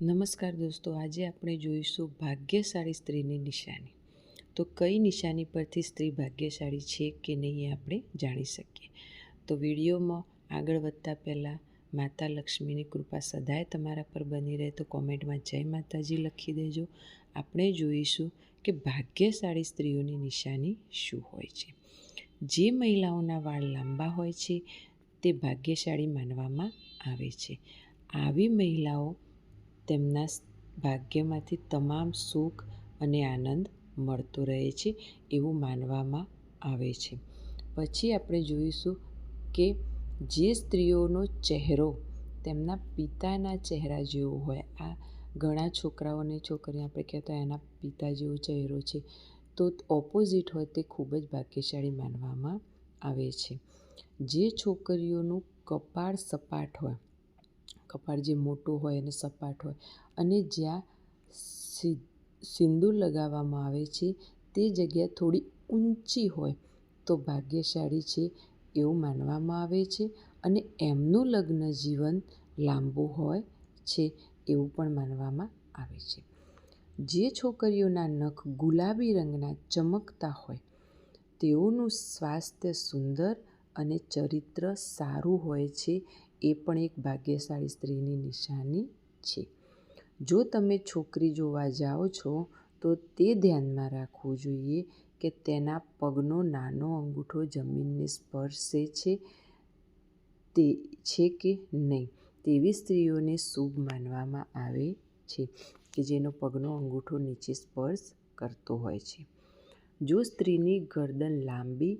નમસ્કાર દોસ્તો, આજે આપણે જોઈશું ભાગ્યશાળી સ્ત્રીની નિશાની. તો કઈ નિશાની પરથી સ્ત્રી ભાગ્યશાળી છે કે નહીં એ આપણે જાણી શકીએ. તો વિડીયોમાં આગળ વધતા પહેલાં માતા લક્ષ્મીની કૃપા સદાય તમારા પર બની રહે તો કોમેન્ટમાં જય માતાજી લખી દેજો. આપણે જોઈશું કે ભાગ્યશાળી સ્ત્રીઓની નિશાની શું હોય છે. જે મહિલાઓના વાળ લાંબા હોય છે તે ભાગ્યશાળી માનવામાં આવે છે. આવી મહિલાઓ તેમના ભાગ્યમાંથી તમામ સુખ અને આનંદ મળતો રહે છે એવું માનવામાં આવે છે. પછી આપણે જોઈશું કે જે સ્ત્રીઓનો ચહેરો તેમના પિતાના ચહેરા જેવો હોય, આ ઘણા છોકરાઓને છોકરીઓ આપણે કહેતા એના પિતા જેવો ચહેરો છે, તો ઓપોઝિટ હોય તે ખૂબ જ ભાગ્યશાળી માનવામાં આવે છે. જે છોકરીઓનું કપાળ સપાટ હોય કપાળ જે મોટું હોય અને સપાટ હોય. અને જ્યાં સિંદૂર લગાવવામાં આવે છે, તે જગ્યા થોડી ઊંચી હોય તો ભાગ્યશાળી છે એવું માનવામાં આવે છે. અને એમનું લગ્ન જીવન લાંબુ હોય છે એવું પણ માનવામાં આવે છે. જે છોકરીઓના નખ ગુલાબી રંગના ચમકતા હોય, તેઓનું સ્વાસ્થ્ય સુંદર અને ચરિત્ર સારું હોય છે, એ પણ એક ભાગ્યશાળી સ્ત્રીની નિશાની છે. જો તમે છોકરી જોવા જાઓ છો, તો તે ધ્યાનમાં રાખવું જોઈએ કે તેના પગનો નાનો અંગૂઠો જમીનને સ્પર્શે છે તે છે કે નહીં, તેવી સ્ત્રીઓને શુભ માનવામાં આવે છે કે જેનો પગનો અંગૂઠો નીચે સ્પર્શ કરતો હોય છે. જો સ્ત્રીની ગરદન લાંબી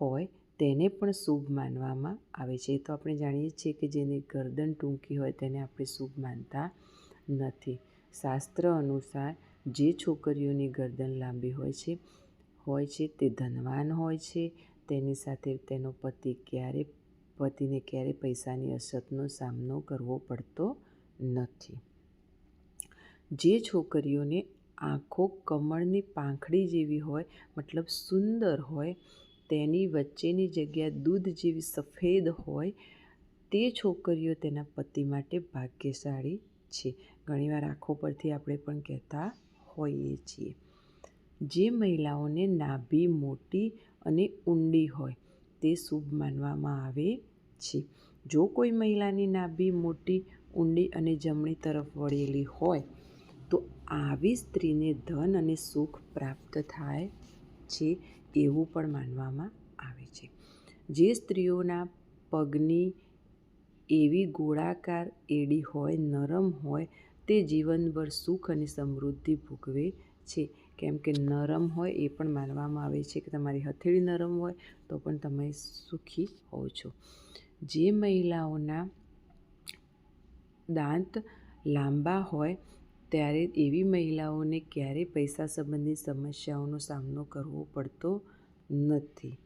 હોય તેને પણ શુભ માનવામાં આવે છે. એ તો આપણે જાણીએ છીએ કે જેની ગરદન ટૂંકી હોય તેને આપણે શુભ માનતા નથી. શાસ્ત્ર અનુસાર જે છોકરીઓની ગરદન લાંબી હોય છે હોય છે તે ધનવાન હોય છે. તેની સાથે તેનો પતિ ક્યારે, પતિને ક્યારે પૈસાની અછતનો સામનો કરવો પડતો નથી. જે છોકરીઓને આંખો કમળની પાંખડી જેવી હોય, મતલબ સુંદર હોય તેની વચ્ચેની જગ્યા દૂધ જેવી સફેદ હોય, તે છોકરીઓ તેના પતિ માટે ભાગ્યશાળી છે. ઘણીવાર આંખો પરથી આપણે પણ કહેતા હોઈએ છીએ. જે મહિલાઓને નાભી, મોટી અને ઊંડી હોય, તે શુભ માનવામાં આવે છે. જો કોઈ મહિલાની નાભી, મોટી, ઊંડી અને જમણી તરફ વળેલી હોય, તો આવી સ્ત્રીને ધન અને સુખ પ્રાપ્ત થાય છે. એવું પણ માનવામાં આવે છે. જે સ્ત્રીઓના પગની એવી ગોળાકાર એડી હોય, નરમ હોય, તે જીવનભર સુખ અને સમૃદ્ધિ ભોગવે છે. કેમ કે નરમ હોય એ પણ માનવામાં આવે છે કે તમારી હથેળી નરમ હોય તો પણ તમે સુખી હોવ છો. જે મહિલાઓના દાંત લાંબા હોય ત્યારે એવી મહિલાઓને ક્યારેય પૈસા સંબંધિત સમસ્યાઓનો સામનો કરવો પડતો નથી.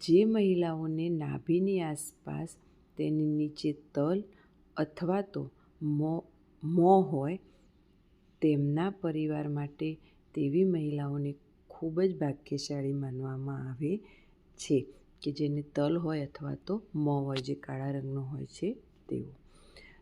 જે મહિલાઓને નાભીની આસપાસ તેની નીચે તલ અથવા તો મો, મોં હોય, તેમના પરિવાર માટે તેવી મહિલાઓને ખૂબ જ ભાગ્યશાળી માનવામાં આવે છે કે જેને તલ હોય અથવા તો મોં હોય, જે કાળા રંગનો હોય છે તેવું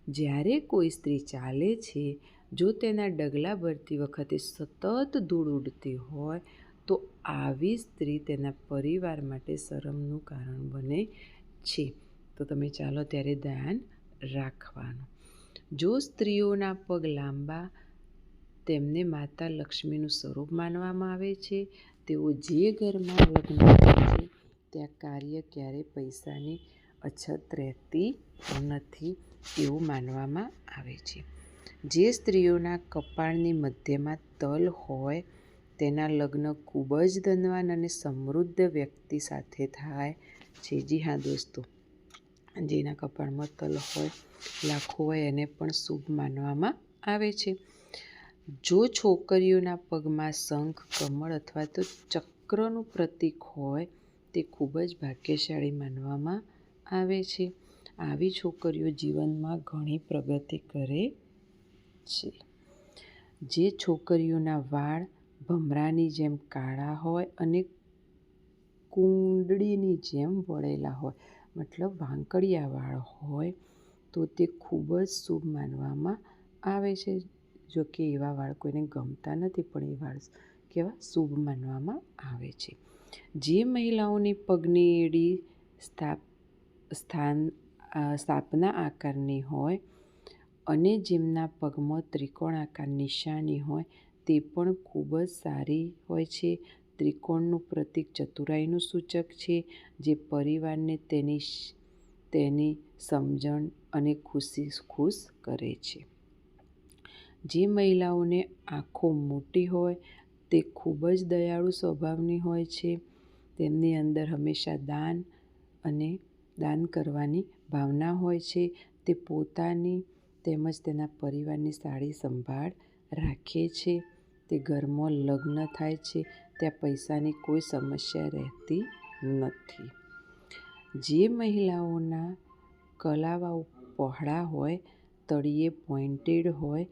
જ્યારે કોઈ સ્ત્રી ચાલે છે, જો તેના ડગલા ભરતી વખતે સતત ધૂળ ઉડતી હોય, તો આવી સ્ત્રી તેના પરિવાર માટે શરમનું કારણ બને છે. તો તમે ચાલો ત્યારે ધ્યાન રાખવાનું. જો સ્ત્રીઓના પગ લાંબા, તેમને માતા લક્ષ્મીનું સ્વરૂપ માનવામાં આવે છે, તેઓ જે ઘરમાં લગ્ન કરે છે, ત્યાં કાર્ય ક્યારેય પૈસાની અછત રહેતી નથી. એવું માનવામાં આવે છે. જે સ્ત્રીઓના કપાળની મધ્યમાં તલ હોય, તેના લગ્ન ખૂબ જ ધનવાન અને સમૃદ્ધ વ્યક્તિ સાથે થાય છે. જી હા દોસ્તો, જેના કપાળમાં તલ હોય, લાખો હોય એને પણ શુભ માનવામાં આવે છે. જો છોકરીઓના પગમાં શંખ, કમળ અથવા તો ચક્રનું પ્રતીક હોય, તે ખૂબ જ ભાગ્યશાળી માનવામાં આવે છે. આવી છોકરીઓ જીવનમાં ઘણી પ્રગતિ કરે છે. જે છોકરીઓના વાળ ભમરાની જેમ કાળા હોય અને કુંડળીની જેમ વળેલા હોય, મતલબ વાંકડિયા વાળ હોય, તો તે ખૂબ જ શુભ માનવામાં આવે છે. જો કે એવા વાળ કોઈને ગમતા નથી, પણ એ વાળ કેવા શુભ માનવામાં આવે છે. જે મહિલાઓની પગની એડી સ્થાપ સ્થાન સ્થાપના આકારની હોય અને જેમના પગમાં ત્રિકોણ આકાર નિશાની હોય તે પણ ખૂબ જ સારી હોય છે. ત્રિકોણનું પ્રતીક ચતુરાઈનું સૂચક છે, જે પરિવારને તેની તેની સમજણ અને ખુશી, ખુશ કરે છે. જે મહિલાઓને આંખો મોટી હોય તે ખૂબ જ દયાળુ સ્વભાવની હોય છે. તેમની અંદર હંમેશા દાન અને દાન કરવાની ભાવના હોય છે, તે પોતાની તેમજ તેના પરિવારની સારી સંભાળ રાખે છે. તે ઘરમાં લગ્ન થાય છે, ત્યાં પૈસાની કોઈ સમસ્યા રહેતી નથી. જે મહિલાઓના કલાવાઓ પહોળા હોય, તળિયે પોઇન્ટેડ હોય,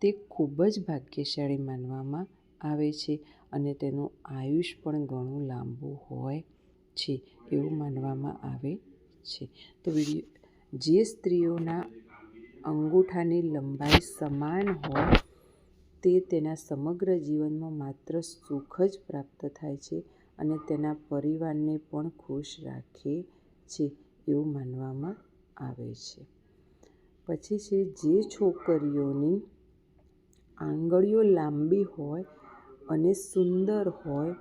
તે ખૂબ જ ભાગ્યશાળી માનવામાં આવે છે અને તેનું આયુષ્ય પણ ઘણું લાંબુ હોય છે એવું માનવામાં આવે છે. તો જે સ્ત્રીઓના અંગૂઠાની લંબાઈ સમાન હોય, તે તેના સમગ્ર જીવનમાં માત્ર સુખ જ પ્રાપ્ત થાય છે અને તેના પરિવારને પણ ખુશ રાખે છે એવું માનવામાં આવે છે. પછી છે, જે છોકરીઓની આંગળીઓ લાંબી હોય અને સુંદર હોય,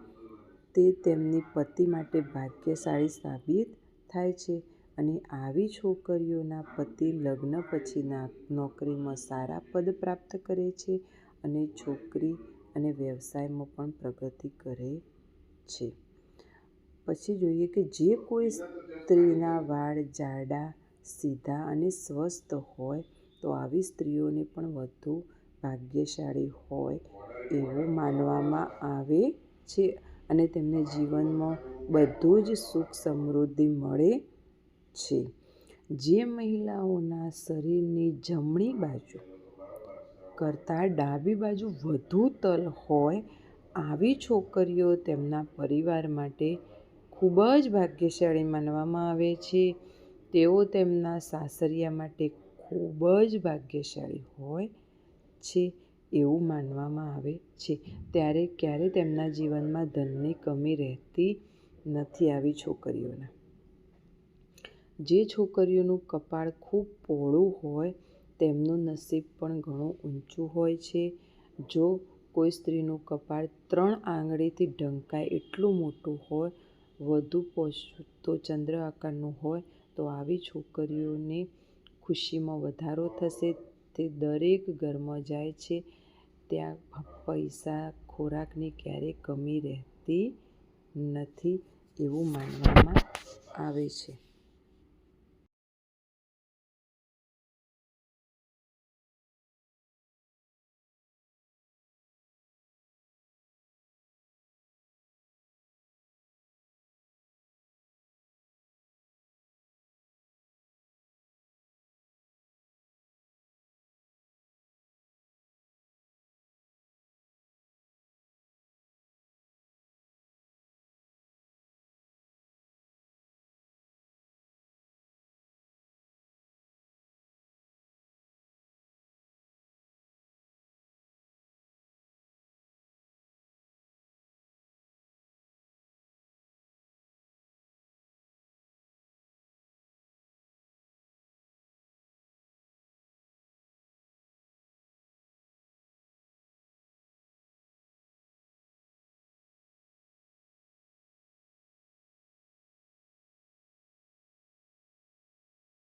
તે તેમની પતિ માટે ભાગ્યશાળી સાબિત થાય છે. અને આવી છોકરીઓના પતિ લગ્ન પછીના નોકરીમાં સારા પદ પ્રાપ્ત કરે છે અને છોકરી અને વ્યવસાયમાં પણ પ્રગતિ કરે છે. પછી જોઈએ કે જે કોઈ સ્ત્રીના વાળ જાડા, સીધા અને સ્વસ્થ હોય તો આવી સ્ત્રીઓને પણ વધુ ભાગ્યશાળી હોય એવું માનવામાં આવે છે અને તેમને જીવનમાં બધું જ સુખ સમૃદ્ધિ મળે છે. જે મહિલાઓના શરીરની જમણી બાજુ કરતાં ડાબી બાજુ વધુ તલ હોય આવી છોકરીઓ તેમના પરિવાર માટે ખૂબ જ ભાગ્યશાળી માનવામાં આવે છે. તેઓ તેમના સાસરિયા માટે ખૂબ જ ભાગ્યશાળી હોય છે એવું માનવામાં આવે છે. ત્યારે ક્યારે તેમના જીવનમાં ધનની કમી રહેતી નથી આવી છોકરીઓના. જે છોકરીઓનું કપાળ ખૂબ પહોળું હોય, તેમનું નસીબ પણ ઘણું ઊંચું હોય છે. જો કોઈ સ્ત્રીનું કપાળ ત્રણ આંગળીથી ઢંકાય એટલું મોટું હોય, વધુ તો ચંદ્ર આકારનું હોય, તો આવી છોકરીઓને ખુશીમાં વધારો થશે. તે દરેક ઘરમાં જાય છે. ત્યાં પૈસા ખોરાકની ક્યારેય કમી રહેતી નથી એવું માનવામાં આવે છે.